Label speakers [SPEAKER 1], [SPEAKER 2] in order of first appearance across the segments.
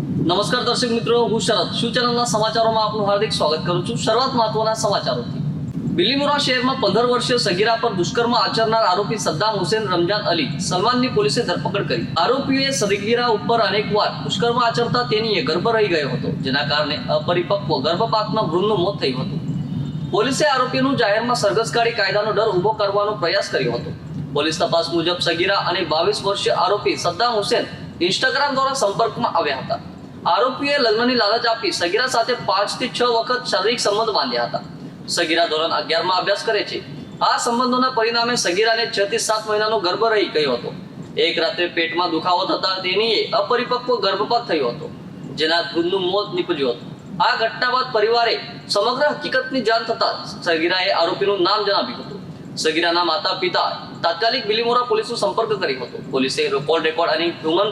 [SPEAKER 1] નમસ્કાર દર્શક મિત્રો, હું શરદ. શું ચેનલના સમાચારોમાં આપનું હાર્દિક સ્વાગત કરું છું? શરૂઆત મહત્વના સમાચારોથી. બિલીમોરા શહેરમાં પંદર વર્ષીય સગીરા પર દુષ્કર્મ આચરનાર આરોપી સદ્દામ હુસેન રમજાન અલી સલમાનની પોલીસે ધરપકડ કરી. આરોપીએ સગીરા ઉપર અનેકવાર દુષ્કર્મ આચરતા તેનીએ ગર્ભ રહી ગયો હતો, જેના કારણે અપરિપક્વ ગર્ભપાતમાં ભ્રૂણનું મોત થયું હતું. પોલીસે આરોપીનું જાહેરમાં સરઘસકારી કાયદાનો ડર ઊભો કરવાનો પ્રયાસ કર્યો હતો. પોલીસ તપાસ મુજબ સગીરા અને બાવીસ વર્ષીય આરોપી સદ્દામ હુસેન ઇન્સ્ટાગ્રામ દ્વારા સંપર્કમાં આવ્યા હતા. આરોપીએ લગ્નની લાલચ આપી સગીરા સાથે પાંચથી છ વખત શારીરિક સંબંધ બાંધ્યા હતા. સગીરા ધોરણ અગિયારમાં અભ્યાસ કરે છે. આ સંબંધોના પરિણામે સગીરાને છ થી સાત મહિનાનો ગર્ભ રહી ગયો હતો. એક રાત્રે પેટમાં દુખાવો થતા તેનીએ અપરિપક્વ ગર્ભપાત થયો હતો, જેના ભ્રૂણનું મોત નીપજ્યું હતું. આ ઘટના બાદ પરિવારે સમગ્ર હકીકતની જાણ થતા સગીરાએ આરોપીનું નામ જણાવ્યું હતું. સગીરાના માતા પિતા તાત્કાલિક બિલીમોરા પોલીસનો સંપર્ક કર્યો હતો. પોલીસે કોલ રેકોર્ડ અને હ્યુમન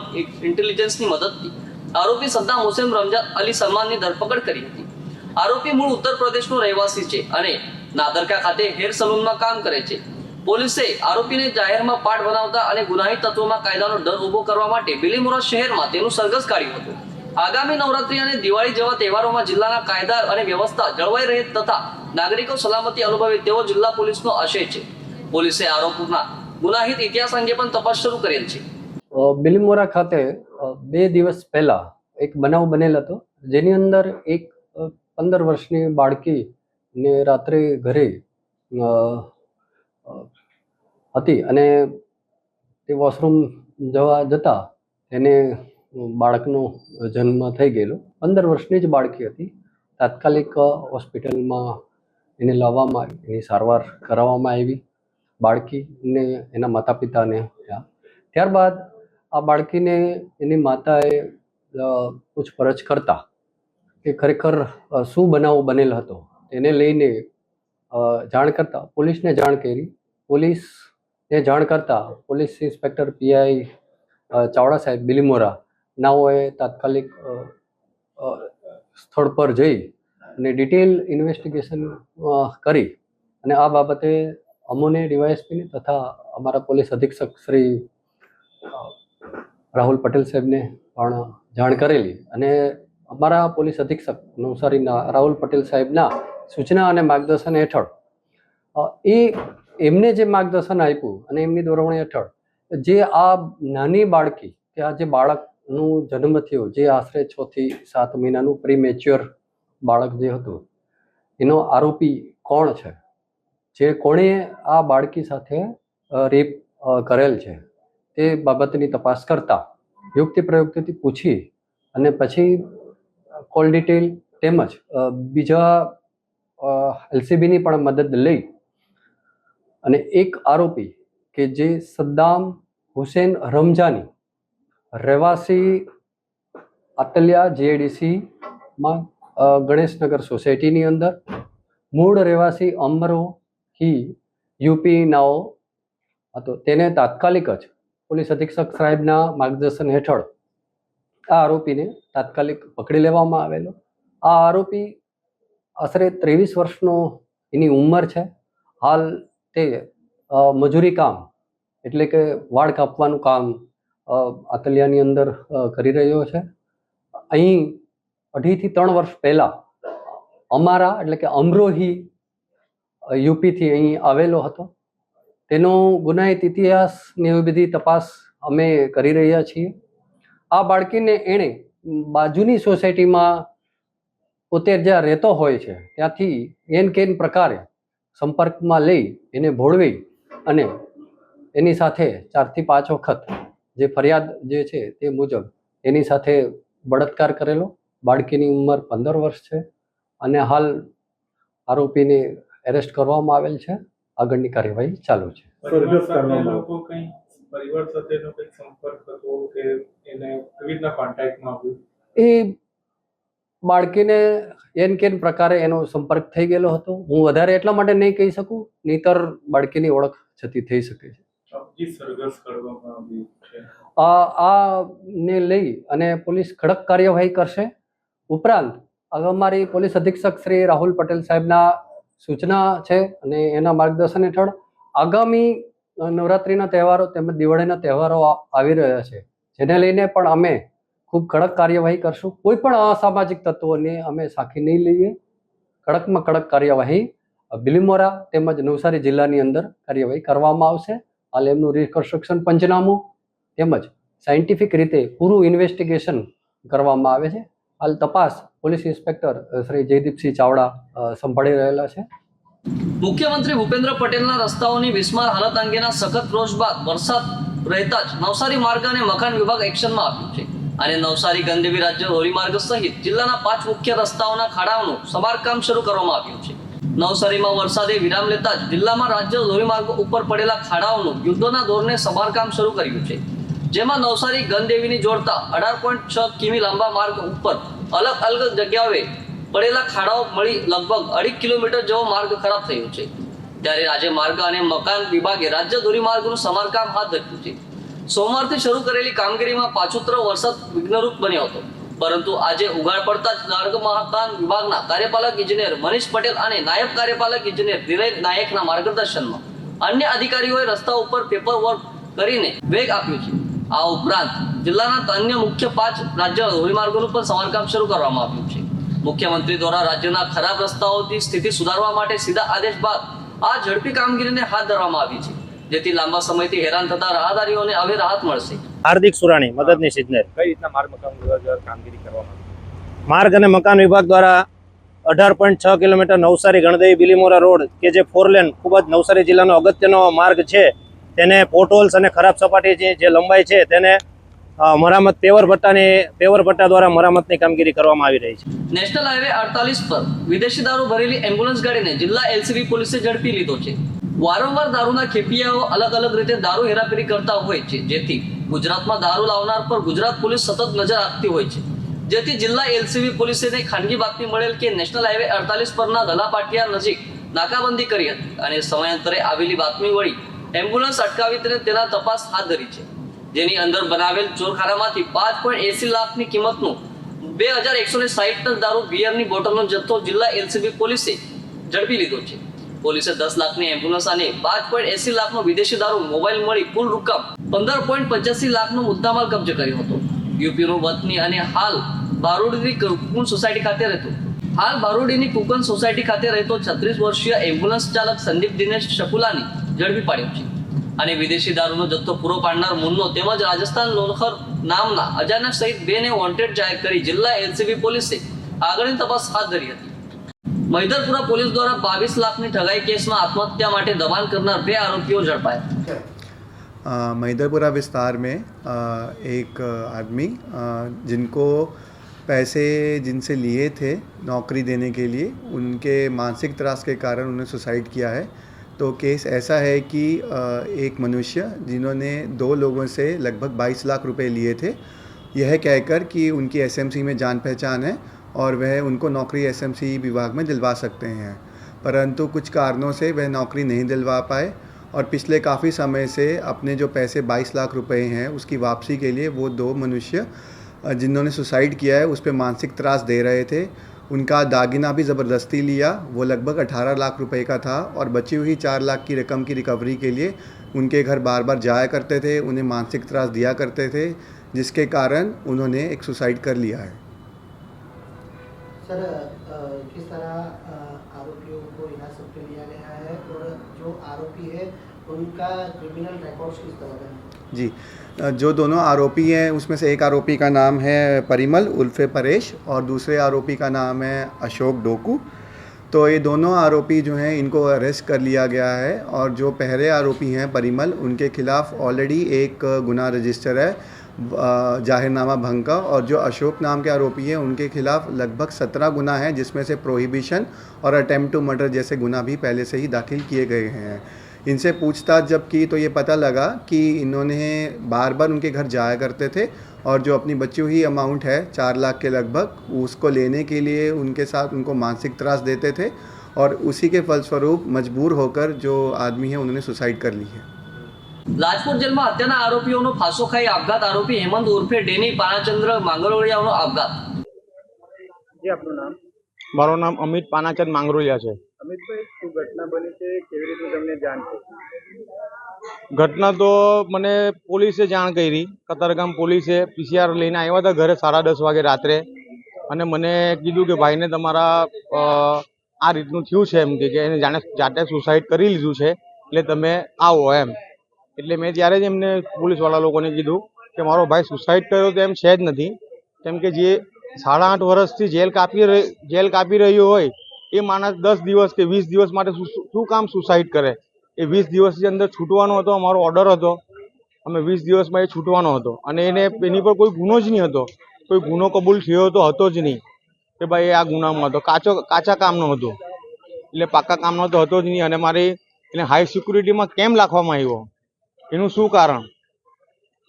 [SPEAKER 1] ઇન્ટેલિજન્સની મદદથી આરોપી સદ્દામ હુસેન રમજાન અલી સલમાનની ધરપકડ કરી હતી. આરોપી મૂળ ઉત્તર પ્રદેશનો રહેવાસી છે અને નાદરકા ખાતે હેર સલૂનમાં કામ કરે છે. પોલીસે આરોપીને જાહેરમાં પાઠ બનાવતા અને ગુનાહિત તત્વોમાં કાયદાનો ડર ઊભો કરવા માટે બિલીમોરા શહેરમાં તેનું સરઘસ કાઢ્યું હતું. આગામી નવરાત્રી અને દિવાળી જેવા તહેવારોમાં જિલ્લાના કાયદા અને વ્યવસ્થા જળવાઈ રહે તથા નાગરિકો સલામતી અનુભવે તેવો જિલ્લા પોલીસનો આશય છે. પોલીસે આરોપીના ગુનાહિત ઇતિહાસ અંગે પણ તપાસ શરૂ કરેલ છે.
[SPEAKER 2] બિલીમોરા ખાતે બે દિવસ પહેલાં એક બનાવ બનેલ હતો, જેની અંદર એક પંદર વર્ષની બાળકીને રાત્રે ઘરે હતી અને તે વોશરૂમ જવા જતા એને બાળકનો જન્મ થઈ ગયેલો. પંદર વર્ષની જ બાળકી હતી. તાત્કાલિક હોસ્પિટલમાં એને લાવવામાં આવી, એની સારવાર કરાવવામાં આવી. બાળકીને એના માતા પિતાને ત્યાં ત્યારબાદ આ બાળકીને એની માતાએ પૂછપરછ કરતા કે ખરેખર શું બનાવ બનેલ હતો? એને લઈને જાણ કરતા, પોલીસને જાણ કરી. પોલીસને જાણ કરતા પોલીસ ઇન્સ્પેક્ટર પીઆઈ ચાવડા સાહેબ બિલીમોરા નાઓએ તાત્કાલિક સ્થળ પર જઈ અને ડિટેલ ઇન્વેસ્ટિગેશન કરી. અને આ બાબતે અમોને ડીવાયએસપીને તથા અમારા પોલીસ અધિક્ષક શ્રી રાહુલ પટેલ સાહેબને પણ જાણ કરેલી અને અમારા પોલીસ અધિક્ષક નવસારીના રાહુલ પટેલ સાહેબના સૂચના અને માર્ગદર્શન હેઠળ એ એમને જે માર્ગદર્શન આપ્યું અને એમની દોરવણી હેઠળ, જે આ નાની બાળકી કે આ જે બાળકનું જન્મ થયો, જે આશરે છ થી સાત મહિનાનું પ્રીમેચ્યોર બાળક જે હતું, એનો આરોપી કોણ છે? જે કોણે આ બાળકી સાથે રેપ કરેલ છે? તે બાબતની તપાસ કરતા યુક્તિ પ્રયુક્તિથી પૂછી અને પછી કોલ ડિટેલ તેમજ બીજા એલસીબીની પણ મદદ લઈ અને એક આરોપી કે જે સદ્દામ હુસેન રમજાની રહેવાસી આતલિયા જીએડીસીમાં ગણેશનગર સોસાયટીની અંદર, મૂળ રહેવાસી અમરો હી યુપી નાઓ હતો. તેને તાત્કાલિક જ પોલીસ અધિક્ષક સાહેબના માર્ગદર્શન હેઠળ આ આરોપીને તાત્કાલિક પકડી લેવામાં આવેલો. આ આરોપી આશરે ત્રેવીસ વર્ષનો એની ઉંમર છે. હાલ તે મજૂરી કામ, એટલે કે વાળ કાપવાનું કામ આતલિયાની અંદર કરી રહ્યો છે. અહીં અઢીથી ત્રણ વર્ષ પહેલાં અમારા, એટલે કે અમરોહી યુપીથી અહીં આવેલો હતો. તેનો ગુનાહિત ઇતિહાસ ને એવી બધી તપાસ અમે કરી રહ્યા છીએ. આ બાળકીને એણે બાજુની સોસાયટીમાં પોતે જ્યાં રહેતો હોય છે, ત્યાંથી એન કેન પ્રકારે સંપર્કમાં લઈ એને ભોળવી અને એની સાથે ચારથી પાંચ વખત જે ફરિયાદ જે છે તે મુજબ એની સાથે બળાત્કાર કરેલો. બાળકીની ઉંમર પંદર વર્ષ છે અને હાલ આરોપીને એરેસ્ટ કરવામાં આવેલ છે. આગળની કાર્યવાહી ચાલુ છે. એ બાળકીને એન કેન પ્રકારે એનો સંપર્ક થઈ ગયેલો હતો. હું વધારે એટલા માટે નહીં કહી શકું નહીતર બાળકીની ઓળખ જતી થઈ શકે છે. આ આ ને લઈ અને પોલીસ કડક કાર્યવાહી કરશે. ઉપરાંત અમારી પોલીસ અધિક્ષક શ્રી રાહુલ પટેલ સાહેબના સૂચના છે અને એના માર્ગદર્શન હેઠળ આગામી નવરાત્રિના તહેવારો તેમજ દિવાળીના તહેવારો આવી રહ્યા છે. જેને લઈને પણ અમે ખૂબ કડક કાર્યવાહી કરશું. કોઈ પણ અસામાજિક તત્વોને અમે સાખી નહીં લઈએ. કડકમાં કડક કાર્યવાહી બિલીમોરા તેમજ નવસારી જિલ્લાની અંદર કાર્યવાહી કરવામાં આવશે. હાલ એમનું રિકન્સ્ટ્રક્શન પંચનામું તેમજ સાયન્ટિફિક રીતે પૂરું ઇન્વેસ્ટિગેશન કરવામાં આવે છે. હાલ તપાસ પોલીસ ઇન્સ્પેક્ટર શ્રી જયદીપસિંહ ચાવડા સંભાળી રહેલા છે.
[SPEAKER 1] મુખ્યમંત્રી ભૂપેન્દ્ર પટેલના રસ્તાઓની વિસ્માર હાલત અંગેના સખત રોષ બાદ વરસાદ રહેતા જ નવસારી માર્ગ અને મકાન વિભાગ એક્શનમાં આવ્યું છે. અને નવસારી, ગંદેવી રાજ્ય ધોરીમાર્ગ સહિત જિલ્લાના પાંચ મુખ્ય રસ્તાઓના ખાડાઓનું સમારકામ શરૂ કરવામાં આવ્યું છે. નવસારીમાં વરસાદે વિરામ લેતા જ જિલ્લામાં રાજ્ય ધોરીમાર્ગ ઉપર પડેલા ખાડાઓનું યુદ્ધના ધોરણે સમારકામ શરૂ કર્યું છે. જેમાં નવસારી ગનદેવીને જોડતા અઢાર પોઈન્ટ છ કિમી લાંબા માર્ગ ઉપર અલગ અલગ જગ્યાએ પડેલા ખાડાઓ મળી લગભગ અઢી કિલોમીટર જેવો માર્ગ ખરાબ થયો છે. ત્યારે આજે માર્ગ અને મકાન વિભાગે રાજ્ય ધોરીમાર્ગનું સમારકામ હાથ ધર્યું છે. સોમવારથી શરૂ કરેલી કામગીરીમાં પાછોતર વરસાદ વિઘ્નરૂપ બન્યો હતો. પરંતુ આજે ઉઘાડ પડતા જ માર્ગ મકાન વિભાગના કાર્યપાલક ઇજનેર મનીષ પટેલ અને નાયબ કાર્યપાલક ઇજનેર ધીરજ નાયકના માર્ગદર્શનમાં અન્ય અધિકારીઓએ રસ્તા ઉપર પેપર વર્ક કરીને વેગ આપ્યો છે. આ ઉપરાંત જિલ્લાના અન્ય મુખ્ય પાંચ રાજ્ય ધોરીમાર્ગોનું પણ સમારકામ શરૂ કરવામાં આવ્યું છે. મુખ્યમંત્રી દ્વારા રાજ્યના ખરાબ રસ્તાઓની સ્થિતિ સુધારવા માટે સીધા આદેશ બાદ આ ઝડપી કામગીરીને હાથ ધરવામાં આવી છે. જેથી લાંબા સમયથી હેરાન થતા રાહદારીઓને હવે રાહત મળશે.
[SPEAKER 3] હાર્દિક સુરાણી મદદની ઇજનેર.
[SPEAKER 4] કઈ રીતના માર્ગ મકાન વિભાગ દ્વારા કામગીરી કરવામાં આવી?
[SPEAKER 3] માર્ગ અને મકાન વિભાગ દ્વારા અઢાર પોઈન્ટ છ કિલોમીટર નવસારી ગણદેવી બિલીમોરા રોડ કે જે ફોર લેન ખૂબ જ નવસારી જિલ્લાનો અગત્યનો માર્ગ છે. તેને પોટોલ્સ અને ખરાબ સપાટી જે લંબાઈ છે તેને મરામત પેવર ભટ્ટાની પેવર ભટ્ટા દ્વારા મરામતની કામગીરી કરવામાં આવી રહી છે.
[SPEAKER 1] નેશનલ હાઈવે અડતાલીસ પર વિદેશી દારૂ ભરેલી એમ્બ્યુલન્સ ગાડીને જિલ્લા એલસીબી પોલીસે ઝડપી લીધો છે. વારંવાર દારૂના ખેપિયાઓ અલગ અલગ રીતે દારૂ હેરાફેરી કરતા હોય છે, જેથી ગુજરાતમાં દારૂ લાવનાર પર ગુજરાત પોલીસ સતત નજર રાખતી હોય છે. જેથી જિલ્લા એલસીબી પોલીસને ખાનગી બાતમી મળેલ કે નેશનલ હાઈવે અડતાલીસ પરના ગલાપાટિયા નજીક નાકાબંધી કરી હતી અને સમયાંતરે આવેલી બાતમી વળી એમ્બ્યુલન્સ અટકાવી તેને તપાસ હાથ ધરી છે. જેની અંદર બનાવેલ ચોરખાનામાંથી પાંચ પોઈન્ટ એસી લાખની કિંમતનું બે હજાર એકસો ને સાહીઠ ટન દારૂ બિયરની બોટલનો જથ્થો જિલ્લા એલસીબી પોલીસે ઝડપી લીધો છે. પોલીસે દસ લાખની એમ્બ્યુલન્સ અને પાંચ પોઈન્ટ એસી લાખનો વિદેશી દારૂ મોબાઈલ મળી કુલ રકમ પંદર પોઈન્ટ પચાસી લાખનો મુદ્દામાલ કબજે કર્યો હતો. યુપીનો વતની અને હાલ બારોડની કુકુન સોસાયટી ખાતે રહેતો હાલ બારોડીની કુકન સોસાયટી ખાતે રહેતો છત્રીસ વર્ષીય એમ્બ્યુલન્સ ચાલક સંદીપ દિનેશ શકુલાની ઝડપી પાડ્યો છે અને વિદેશી દારૂનો જથ્થો પૂરો પાડનાર મુન્નો તેમજ રાજસ્થાન લોનખર નામના અજાના સહિત બેને વોન્ટેડ જાહેર કરી જિલ્લા એલસીબી પોલીસે આગળની તપાસ હાથ ધરી હતી મૈદરપુરા પોલીસ દ્વારા બાવીસ લાખની ઠગાઈ કેસમાં આત્મહત્યા માટે દબાણ કરનાર બે આરોપીઓ ઝડપાયા
[SPEAKER 5] अ, मैदरपुरा विस्तार में अ, एक आदमी अ, जिनको पैसे जिनसे लिए थे नौकरी देने के लिए, उनके मानसिक त्रास के कारण उन्होंने सुसाइड किया है। तो केस ऐसा है कि एक मनुष्य जिन्होंने दो लोगों से लगभग 22 लाख रुपए लिए थे, यह कहकर कि उनकी एसएमसी में जान पहचान है और वह उनको नौकरी एसएमसी विभाग में दिलवा सकते हैं। परंतु कुछ कारणों से वह नौकरी नहीं दिलवा पाए और पिछले काफ़ी समय से अपने जो पैसे 22 लाख रुपए हैं, उसकी वापसी के लिए वो दो मनुष्य जिन्होंने सुसाइड किया है उस पर मानसिक त्रास दे रहे थे। उनका दागिना भी ज़बरदस्ती लिया। वो लगभग 18 लाख रुपए का था और बची हुई चार लाख की रकम की रिकवरी के लिए उनके घर बार बार जाया करते थे उन्हें मानसिक त्रास दिया करते थे जिसके कारण उन्होंने एक सुसाइड कर लिया है।
[SPEAKER 6] सर किस तरह आरोपियों को हिरासत में लिया गया है और जो आरोपी है उनका क्रिमिनल रिकॉर्ड्स किस तरह का है?
[SPEAKER 5] जी जो दोनों आरोपी हैं, उसमें से एक आरोपी का नाम है परिमल उल्फे परेश और दूसरे आरोपी का नाम है अशोक डोकू। तो ये दोनों आरोपी जो हैं, इनको अरेस्ट कर लिया गया है और जो पहले आरोपी हैं, परिमल, उनके खिलाफ़ ऑलरेडी एक गुना रजिस्टर है जाहिरनामा भंग का और जो अशोक नाम के आरोपी हैं, उनके खिलाफ़ लगभग सत्रह गुना हैं, जिसमें से प्रोहिबिशन और अटेम्प्ट टू मर्डर जैसे गुना भी पहले से ही दाखिल किए गए हैं। इनसे पूछताछ जब की तो ये पता लगा कि इन्होंने बार बार उनके घर जाया करते थे और जो अपनी बची हुई अमाउंट है चार लाख के लगभग उसको लेने के लिए उनके साथ उनको मानसिक त्रास देते थे और उसी के फलस्वरूप मजबूर होकर जो आदमी है उन्होंने सुसाइड कर ली है
[SPEAKER 1] રાજકોટ જેલમાં હત્યાના આરોપીઓનો ફાંસો ખાઈ આપઘાત આરોપી હેમંત ઉર્ફે ડેની પાનાચંદ્ર માંગરોળિયાનો આપઘાત
[SPEAKER 3] જે આપનું નામ
[SPEAKER 4] મારું નામ અમિત પાનાચંદ માંગરોલિયા છે
[SPEAKER 3] અમિતભાઈ શું ઘટના બની છે, કેવી રીતે તમને જાણ
[SPEAKER 4] ઘટના તો મને પોલીસે જાણ કરી. કતારગામ પોલીસે પીસીઆર લઈને આવ્યા હતા ઘરે સાડા દસ વાગે રાત્રે. અને મને કીધું કે ભાઈને તમારા આ રીતનું થયું છે એમ કે એને જાણે જાતે સુસાઇડ કરી લીધું છે, એટલે તમે આવો એમ. એટલે મેં ત્યારે જ એમને પોલીસવાળા લોકોને કીધું કે મારો ભાઈ સુસાઇડ કર્યો તો એમ છે જ નથી. કેમ કે જે સાડા આઠ વર્ષથી જેલ કાપી જેલ કાપી રહ્યો હોય એ માણસ દસ દિવસ કે વીસ દિવસ માટે શું કામ સુસાઇડ કરે? એ વીસ દિવસની અંદર છૂટવાનો હતો, અમારો ઓર્ડર હતો. અમે વીસ દિવસમાં એ છૂટવાનો હતો. અને એને એની પર કોઈ ગુનો જ નહીં હતો. કોઈ ગુનો કબૂલ થયો તો હતો જ નહીં. કે ભાઈ એ આ ગુનામાં હતો. કાચો કાચા કામનો હતો. એટલે પાકા કામનો તો હતો જ નહીં. અને મારી એને હાઈ સિક્યુરિટીમાં કેમ રાખવામાં આવ્યો? એનું શું કારણ?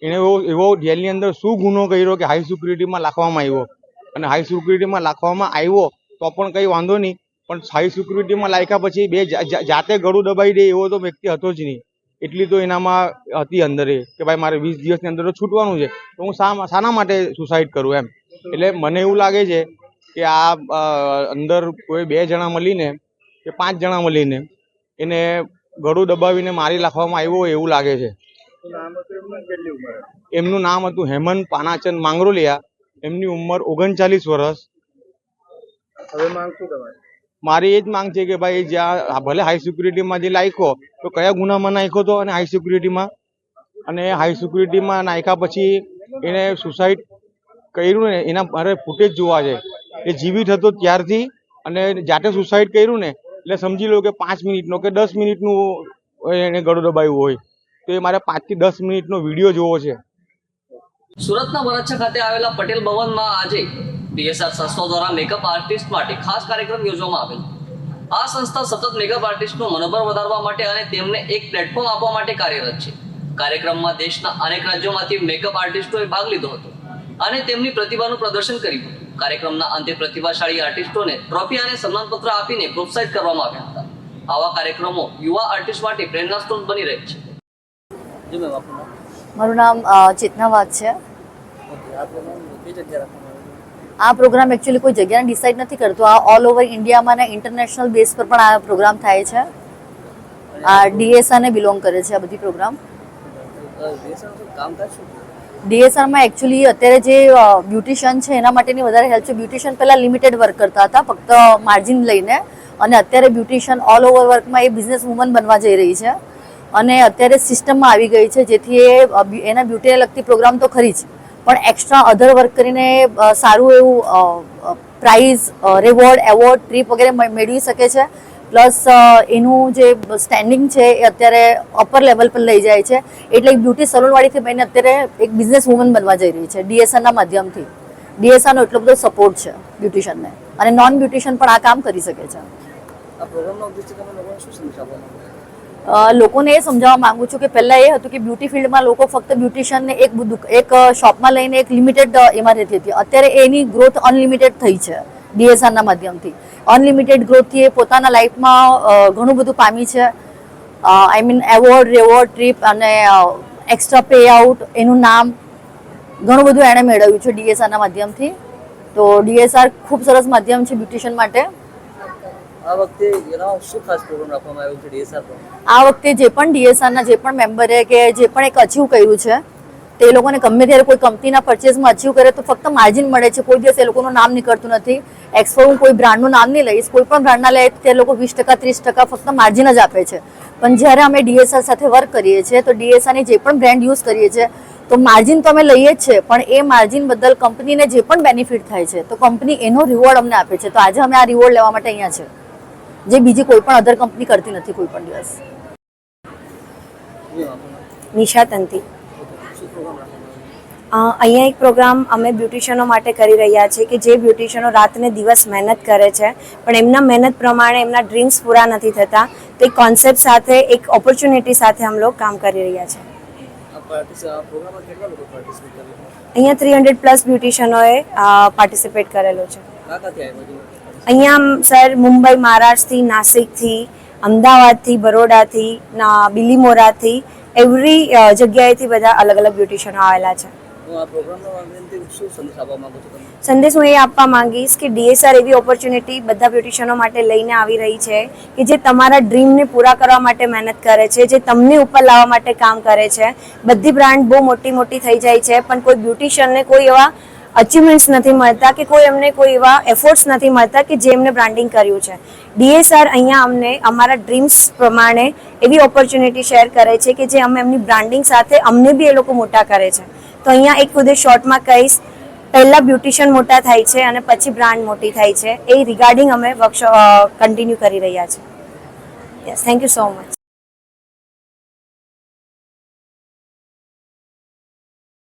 [SPEAKER 4] એણે એવો એવો જેલની અંદર શું ગુનો કર્યો કે હાઈ સિક્યુરિટીમાં રાખવામાં આવ્યો? અને હાઈ સિક્યુરિટીમાં રાખવામાં આવ્યો તો પણ કંઈ વાંધો નહીં. પણ હાઈ સિક્યુરિટીમાં લાયકા પછી બે જાતે ગળું દબાઈ દે એવો તો વ્યક્તિ હતો જ નહીં. એટલી તો એનામાં હતી અંદર કે ભાઈ મારે વીસ દિવસની અંદર તો છૂટવાનું છે. તો હું શા, શાના માટે સુસાઇડ કરું એમ. એટલે મને એવું લાગે છે કે આ અંદર કોઈ બે જણા મળીને કે પાંચ જણા મળીને એને ગળું દબાવીને મારી નાખવામાં આવ્યો એવું લાગે છે. એમનું નામ હતું હેમંત પાનાચંદ માંગરોલિયા. એમની ઉંમર ઓગણચાલીસ વર્ષ. મારી એ જ માંગ છે કે ભાઈ જ્યાં ભલે હાઈ સિક્યુરિટીમાં જે નાખ્યો, તો કયા ગુનામાં નાખ્યો હતો અને હાઈ સિક્યુરિટીમાં અને હાઈ સિક્યુરિટીમાં નાખ્યા પછી એને સુસાઇડ કર્યું ને, એના મારે ફૂટેજ જોવા છે. એ જીવિત હતો ત્યારથી અને જાતે સુસાઇડ કર્યું ને, એટલે સમજી લો કે પાંચ મિનિટનો કે દસ મિનિટનું એને ગળો દબાવ્યું હોય. તો એ મારે પાંચથી દસ મિનિટનો વીડિયો જોવો છે.
[SPEAKER 1] સુરતના વરાછા ખાતે આવેલા પટેલ ભવનમાં આજે ડીએસઆર સંસ્થા દ્વારા મેકઅપ આર્ટિસ્ટ માટે ખાસ કાર્યક્રમ યોજવામાં આવેલ. આ સંસ્થા સતત મેકઅપ આર્ટિસ્ટનું મનોબળ વધારવા માટે અને તેમને એક પ્લેટફોર્મ આપવા માટે કાર્યરત છે. કાર્યક્રમમાં દેશના અનેક રાજ્યોમાંથી મેકઅપ આર્ટિસ્ટોએ ભાગ લીધો હતો અને તેમની પ્રતિભાનું પ્રદર્શન કર્યું હતું. કાર્યક્રમના અંતે પ્રતિભાશાળી આર્ટિસ્ટોને ટ્રોફી અને સન્માનપત્ર આપીને પ્રોત્સાહિત કરવામાં આવ્યા હતા. આવા કાર્યક્રમો યુવા આર્ટિસ્ટ માટે પ્રેરણાસ્ત્રોત બની રહે છે.
[SPEAKER 7] મારું નામ ચેતના વાત છે.
[SPEAKER 1] ઓકે આ પ્રોગ્રામ
[SPEAKER 7] એકચ્યુઅલી કોઈ જગ્યાને ડિસાઇડ નથી કરતો. આ ઓલ ઓવર ઇન્ડિયામાં અને ઇન્ટરનેશનલ બેઝ પર પણ આ પ્રોગ્રામ થાય છે. આ ડીએસઆરને બિલોંગ કરે છે આ બધી પ્રોગ્રામ. ડીએસઆરમાં એકચ્યુઅલી અત્યારે જે બ્યુટિશિયન છે એના માટેની વધારે હેલ્પ છે. બ્યુટિશિયન પહેલાં લિમિટેડ વર્ક કરતા હતા, ફક્ત માર્જિન લઈને. અને અત્યારે બ્યુટિશિયન ઓલ ઓવર વર્કમાં એ બિઝનેસ વુમન બનવા જઈ રહી છે. અને અત્યારે સિસ્ટમમાં આવી ગઈ છે, જેથી એ એના બ્યુટીને લગતી પ્રોગ્રામ તો ખરી જ. પણ એક્સ્ટ્રા અધર વર્ક કરીને સારું એવું પ્રાઇઝ રિવોર્ડ એવોર્ડ ટ્રીપ વગેરે મેળવી શકે છે. પ્લસ એનું જે સ્ટેન્ડિંગ છે એ અત્યારે અપર લેવલ પર લઈ જાય છે. એટલે બ્યુટી સલૂનવાળીથી બહીને અત્યારે એક બિઝનેસ વુમન બનવા જઈ રહી છે ડીએસઆરના માધ્યમથી. ડીએસઆરનો એટલો બધો સપોર્ટ છે બ્યુટિશિયનને અને નોન બ્યુટિશિયન પણ આ કામ કરી શકે છે.
[SPEAKER 1] આ પ્રોગ્રામનો ઉદ્દેશ્ય તમે લોકોને શું સંદેશ આપવાનો
[SPEAKER 7] અ, લોકોને એ સમજાવવા માંગુ છું કે પહેલાં એ હતું કે બ્યુટી ફિલ્ડમાં લોકો ફક્ત બ્યુટિશિયનને એક એક શોપમાં લઈને એક લિમિટેડ એમાં રહેતી હતી. અત્યારે એની ગ્રોથ અનલિમિટેડ થઈ છે ડીએસઆરના માધ્યમથી. અનલિમિટેડ ગ્રોથથી એ પોતાના લાઈફમાં ઘણું બધું પામી છે. I mean award reward trip અને એક્સ્ટ્રા પે આઉટ એનું નામ ઘણું બધું એણે મેળવ્યું છે ડીએસઆરના માધ્યમથી. તો ડીએસઆર ખૂબ સરસ માધ્યમ છે બ્યુટિશિયન માટે.
[SPEAKER 1] આ વખતે એના શું ડીએસઆર પર?
[SPEAKER 7] જે પણ ડીએસઆરના જે પણ મેમ્બરે કે જે પણ એક અચીવ કર્યું છે, તે લોકોને ગમે ત્યારે કોઈ કંપનીના પરચેસમાં અચીવ કરે તો ફક્ત માર્જિન મળે છે. કોઈ દિવસ એ લોકોનું નામ નીકળતું નથી. એક્સપો હું કોઈ બ્રાન્ડનું નામ નહીં લઈશ. કોઈ પણ બ્રાન્ડના લે તે લોકો વીસ ટકા, ત્રીસ ટકા ફક્ત માર્જિન જ આપે છે. પણ જ્યારે અમે ડીએસઆર સાથે વર્ક કરીએ છીએ, તો ડીએસઆરની જે પણ બ્રાન્ડ યુઝ કરીએ છીએ, તો માર્જિન તો અમે લઈએ જ છે. પણ એ માર્જિન બદલ કંપનીને જે પણ બેનિફિટ થાય છે, તો કંપની એનો રિવોર્ડ અમને આપે છે. તો આજે અમે આ રિવોર્ડ લેવા માટે અહીંયા છે જે બીજી કોઈ પણ અધર કંપની કરતી નથી કોઈ પણ દિવસ.
[SPEAKER 8] નિશા તંતી. અહીંયા એક પ્રોગ્રામ અમે બ્યુટિશિયનો માટે કરી રહ્યા છીએ કે જે બ્યુટિશિયનો રાતને દિવસ મહેનત કરે છે પણ એમના મહેનત પ્રમાણે એમના ડ્રીમ્સ પૂરા નથી થતા. તો એક કોન્સેપ્ટ સાથે એક ઓપોર્ચ્યુનિટી સાથે અમે લોકો કામ કરી રહ્યા છે. અહીંયા થ્રી હંડ્રેડ પ્લસ બ્યુટિશિયનોએ પાર્ટિસિપેટ કરેલો છે. અહીંયા સર મુંબઈ મહારાષ્ટ્રથી નાસિકથી અમદાવાદથી બરોડાથી ના બિલીમોરાથી એવરી જગ્યાએથી બધા અલગ અલગ બ્યુટિશિયનો આવેલા છે.
[SPEAKER 1] સંદેશ
[SPEAKER 8] હું એ આપવા માંગીશ કે ડીએસઆર એવી ઓપોર્ચ્યુનિટી બધા બ્યુટિશિયનો માટે લઈને આવી રહી છે કે જે તમારા ડ્રીમને પૂરા કરવા માટે મહેનત કરે છે જે તમને ઉપર લાવવા માટે કામ કરે છે. બધી બ્રાન્ડ બહુ મોટી મોટી થઈ જાય છે પણ કોઈ બ્યુટિશિયનને કોઈ એવા અચીવમેન્ટ્સ નથી મળતા કે કોઈ અમને કોઈ એવા એફર્ટ્સ નથી મળતા કે જે એમને બ્રાન્ડિંગ કર્યું છે. ડીએસઆર અહીંયા અમને અમારા ડ્રીમ્સ પ્રમાણે એવી ઓપોર્ચ્યુનિટી શેર કરે છે કે જે અમે એમની બ્રાન્ડિંગ સાથે અમને બી એ લોકો મોટા કરે છે. તો અહીંયા એક ખુદે શોર્ટમાં કહીશ, પહેલાં બ્યુટિશિયન મોટા થાય છે અને પછી બ્રાન્ડ મોટી થાય છે. એ રિગાર્ડિંગ અમે વર્કશોપ કન્ટિન્યુ કરી રહ્યા છીએ yes thank you so much